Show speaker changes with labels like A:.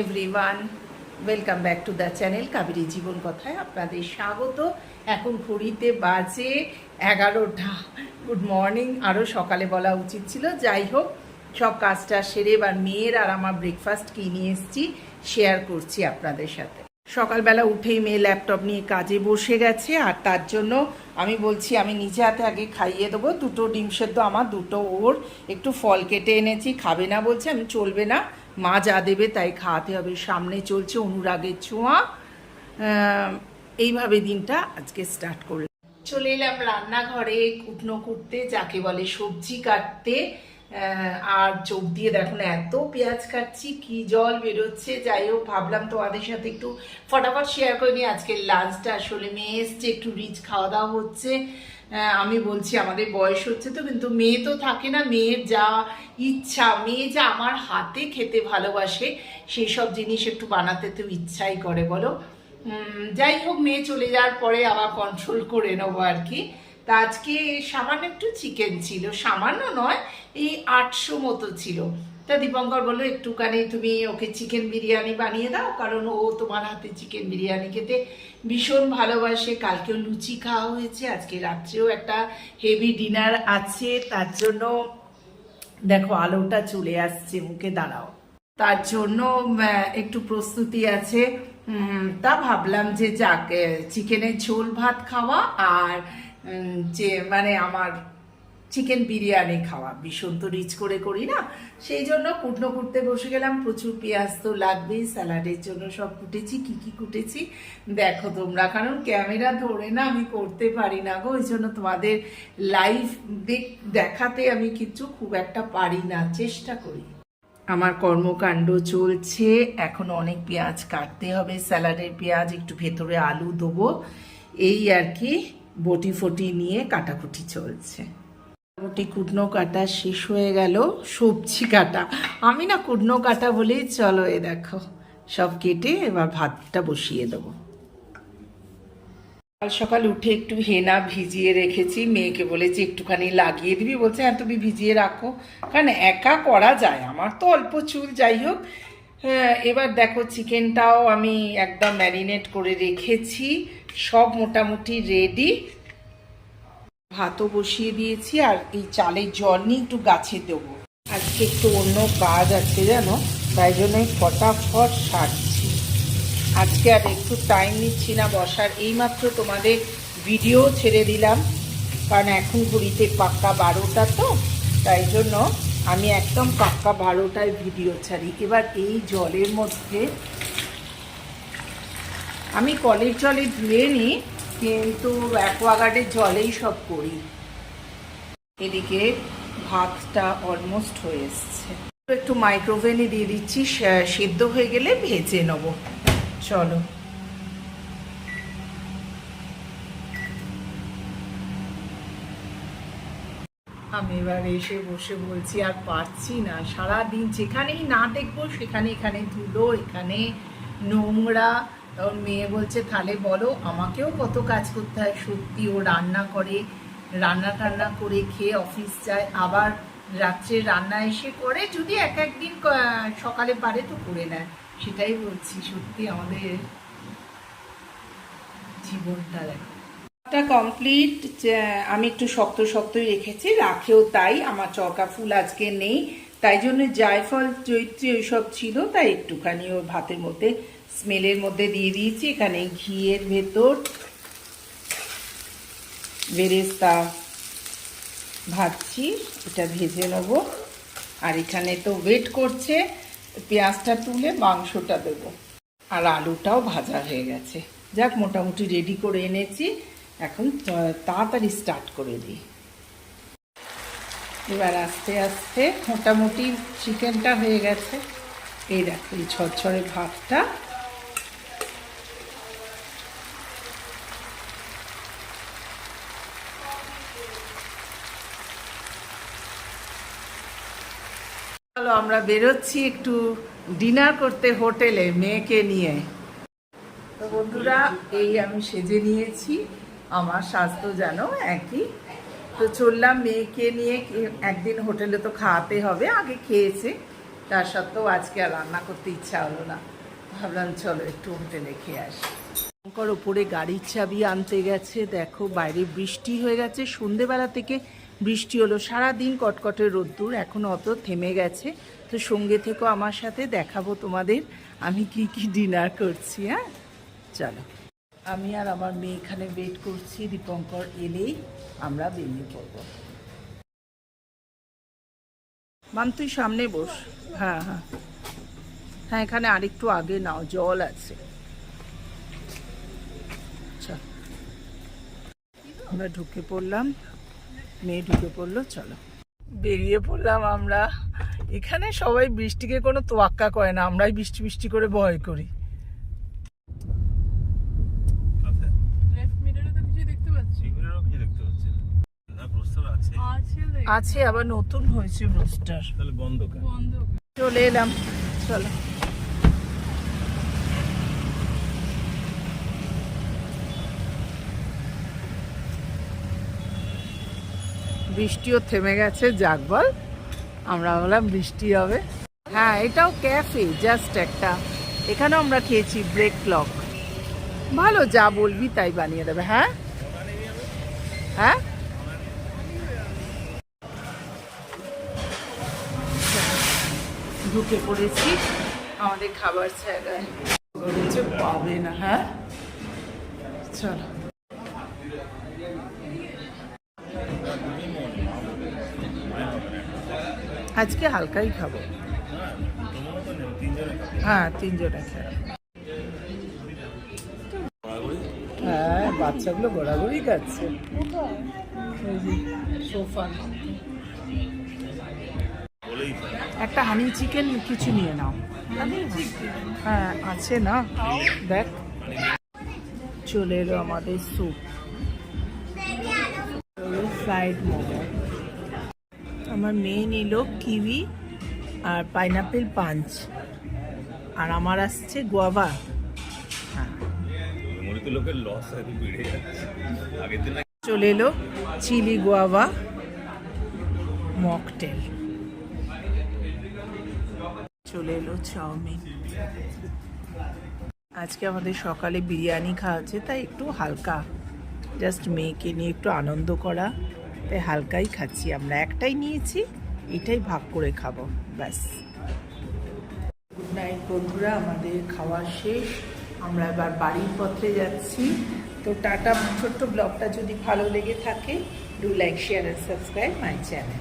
A: Everyone welcome back to the channel Kaberi জীবন কথায় আপনাদের স্বাগত। এখন ঘড়িতে বাজে এগারোটা। গুড মর্নিং আরও সকালে বলা উচিত ছিল। যাই হোক, সব কাজটা সেরে এবার মেয়ের আর আমার ব্রেকফাস্ট কি নিয়ে এসেছি শেয়ার করছি আপনাদের সাথে। সকালবেলা উঠেই মেয়ে ল্যাপটপ নিয়ে কাজে বসে গেছে, আর তার জন্য আমি বলছি, আমি নিজে হাতে আগে খাইয়ে দেবো। দুটো ডিম সেদ্ধ আমার, দুটো ওর। একটু ফল কেটে এনেছি, খাবে না বলছে, আমি চলবে না। মা যা দেবে তাই খাওয়াতে হবে। সামনে চলছে অনুরাগের ছোঁয়া। এইভাবে দিনটা আজকে স্টার্ট করলাম চলে এলাম রান্নাঘরে কুটনো কুটতে, যাকে বলে সবজি কাটতে। আর চোখ দিয়ে দেখুন এত পেঁয়াজ কাটছি, কি জল বেরোচ্ছে। যাই হোক, ভাবলাম তোমাদের সাথে একটু ফটাফট শেয়ার করে নিই। আজকে লাঞ্চটা আসলে মেয়ে এসছে, একটু রিচ খাওয়া দাওয়া হচ্ছে। আমি বলছি, আমাদের বয়স হচ্ছে তো, কিন্তু মেয়ে তো থাকে না। মেয়ের যা ইচ্ছা, মেয়ে যা আমার হাতে খেতে ভালোবাসে সেই সব জিনিস একটু বানাতে তো ইচ্ছাই করে, বলো। যাই হোক, মেয়ে চলে যাওয়ার পরে আবার কন্ট্রোল করে নেব আর কি। তা আজকে সামান্য একটু চিকেন ছিল, সামান্য নয়, এই আটশো মতো ছিল। তা দীপঙ্কর বলল, একটুখানি তুমি ওকে চিকেন বিরিয়ানি বানিয়ে দাও, কারণ ও তোমার হাতে চিকেন বিরিয়ানি খেতে ভীষণ ভালোবাসে। কালকেও লুচি খাওয়া হয়েছে, আজকে রাত্রেও একটা হেভি ডিনার আছে, তার জন্য দেখো আলোটা চলে আসছে, মুখে দাঁড়াও। তার জন্য একটু প্রস্তুতি আছে। তা ভাবলাম যে যাক চিকেনের ঝোল ভাত খাওয়া আর যে মানে আমার চিকেন বিরিয়ানি খাওয়া। ভীষণ তো রিচ করে করি না। সেই জন্য কুটনো কুটতে বসে গেলাম, প্রচুর পেঁয়াজ তো লাগবেই, স্যালাডের জন্য সব কুটেছি, কি কি কুটেছি দেখো তোমরা, কারণ ক্যামেরা ধরে না আমি করতে পারি না গো, ওই জন্য তোমাদের লাইভ দেখাতে আমি কিছু খুব একটা পারি না, চেষ্টা করি। আমার কর্মকাণ্ড চলছে, এখন অনেক পেঁয়াজ কাটতে হবে, স্যালাডের পেঁয়াজ, একটু ভেতরে আলু দেবো, এই আর কি, বটি ফটি নিয়ে কাটাকুটি চলছে। মোটামুটি কুটনো কাটা শেষ হয়ে গেল সবজি কাটা। আমি না কুটনো কাটা বলেই চলো এ দেখো সব কেটে এবার ভাতটা বসিয়ে দেবো। কাল সকাল উঠে একটু হেনা ভিজিয়ে রেখেছি মেয়েকে বলেছি একটুখানি লাগিয়ে দিবি বলছে হ্যাঁ তুমি ভিজিয়ে রাখো। কারণ একা করা যায় আমার তো অল্প চুল যাই হোক। হ্যাঁ, এবার দেখো চিকেনটাও আমি একদম ম্যারিনেট করে রেখেছি সব মোটামুটি রেডি। ভাতও বসিয়ে দিয়েছি আর এই চালের জল নিয়ে একটু গাছে দেবো। আজকে একটু অন্য কাজ আছে জানো, তাই জন্য এই ফটাফট সারছি। আজকে আর একটু টাইম নিচ্ছি না, বসার এইমাত্র তোমাদের ভিডিও ছেড়ে দিলাম। কারণ এখন ঘড়িতে পাক্কা বারোটা তো, তাই জন্য আমি একদম পাক্কা বারোটায় ভিডিও ছাড়ি। এবার এই জলের মধ্যে আমি কলের জলে ধুয়ে নিই। কিন্তু অ্যাকোয়াগার্ডের জলেই সব করি। এদিকে ভাতটা অলমোস্ট হয়ে এসছে। একটু মাইক্রোওভেনে দিয়ে দিচ্ছি সেদ্ধ হয়ে গেলে ভেজে নেব। চলো। আমি এবার এসে বসে বলছি, আর পারছি না। সারা দিন যেখানেই না দেখব, সেখানে এখানে ধুলো, এখানে নোংরা তখন মেয়ে বলছে, তাহলে বলো আমাকেও কত কাজ করতে হয়, সত্যি ও রান্না করে, রান্না টান্না করে খেয়ে অফিস যায়, আবার রাত্রে রান্না এসে করে, যদি এক একদিন সকালে পারে তো করে নেয়। সেটাই বলছি, সত্যি আমাদের জীবনটা দেখো কমপ্লিট আমি একটু শক্ত শক্তই রেখেছি, রাখেও তাই, আমার চকা ফুল আজকে নেই। তাই জন্য জায়ফল, চৈত্রী ওইসব ছিল, তাই একটুখানি ওর ভাতের মধ্যে স্মেলের মধ্যে দিয়ে দিয়েছি। এখানে ঘিয়ের ভেতর বেরেস্তা ভাজছি, এটা ভেজে নেব। আর এখানে তো ওয়েট করছে, পেঁয়াজটা তুলে মাংসটা দেবো। আর আলুটাও ভাজা হয়ে গেছে। যাক, মোটামুটি রেডি করে এনেছি। এখন তাড়াতাড়ি স্টার্ট করে দিই। এবার আস্তে আস্তে মোটামুটি চিকেনটা হয়ে গেছে। এই দেখো, এই ছড়ছড়ে ভাতটা। চলো, আমরা বেরোচ্ছি একটু ডিনার করতে হোটেলে, মেয়েকে নিয়ে। তো বন্ধুরা, এই আমি সেজে নিয়েছি। আমার স্বাস্থ্য যেন একই। তো চললাম মেয়েকে নিয়ে, একদিন হোটেলে তো খাওয়াতে হবে, আগে খেয়েছে। তার সত্ত্বেও আজকে আর রান্না করতে ইচ্ছা হলো না। ভাবলাম, চলো একটু হোটেলে খেয়ে আসি। শঙ্কর ওপরে গাড়ির চাবি আনতে গেছে। দেখো, বাইরে বৃষ্টি হয়ে গেছে। সন্ধেবেলা থেকে বৃষ্টি হলো, সারাদিন কটকটে রোদ্দুর, এখন অত থেমে গেছে। তো সঙ্গে থেকেও আমার সাথে, দেখাবো তোমাদের আমি কি কি ডিনার করছি হ্যাঁ? চলো। আমি আর আমার মেয়ে এখানে ওয়েট করছি, দীপঙ্কর এলেই আমরা বেরিয়ে পড়ব। মাম, তুই সামনে বস। হ্যাঁ হ্যাঁ। হ্যাঁ এখানে আরেকটু আগে নাও, জল আছে। আমরা ঢুকে পড়লাম। মেয়ে ঢুকে পড়ল চলো। বেরিয়ে পড়লাম আমরা। এখানে সবাই বৃষ্টিকে কোনো তোয়াক্কা করে না আমরাই বৃষ্টি বৃষ্টি করে ভয় করি।
B: আচ্ছা। আছে।
A: আবার নতুন হয়েছে রোস্টার চলে এলাম চলো। বৃষ্টিও থেমে গেছে, যাক বল। আমরা বললাম বৃষ্টি হবে। হ্যাঁ এটাও ক্যাফে জাস্ট একটা। এখানেও আমরা খেয়েছি ব্রেক ক্লক ভালো, যা বলবি তাই বানিয়ে দেবে হ্যাঁ? হ্যাঁ? ঢুকে পড়েছি। আমাদের খাবার জায়গায় পাবে না হ্যাঁ? চলো। আজকে হালকাই খাব। হ্যাঁ তিনজনে হ্যাঁ বাচ্চাগুলো ঘোরাঘুরি খাচ্ছে। একটা হানি চিকেন কিছু নিয়ে নাও। হ্যাঁ আছে না? দেখ। চলে এলো আমাদের স্যুপ ফ্রাইড মোমো। আমার মেয়ে নিল কিউই আর পাইনাপেল পাঞ্চ। আর আমার আসছে গোয়াবা হ্যাঁ। চলে এলো চিলি গোয়াবা মকটেল। চলে এলো চাউমিন। আজকে আমাদের সকালে বিরিয়ানি খাওয়া হচ্ছে তাই একটু হালকা। জাস্ট মেয়েকে নিয়ে একটু আনন্দ করা। তাই হালকাই খাচ্ছি। আমরা একটাই নিয়েছি, এটাই ভাগ করে খাব, ব্যাস। গুড নাইট বন্ধুরা, আমাদের খাওয়া শেষ। আমরা এবার বাড়ির পথে যাচ্ছি। তো টাটা, ছোট্ট ব্লগটা যদি ভালো লেগে থাকে do like share and subscribe my channel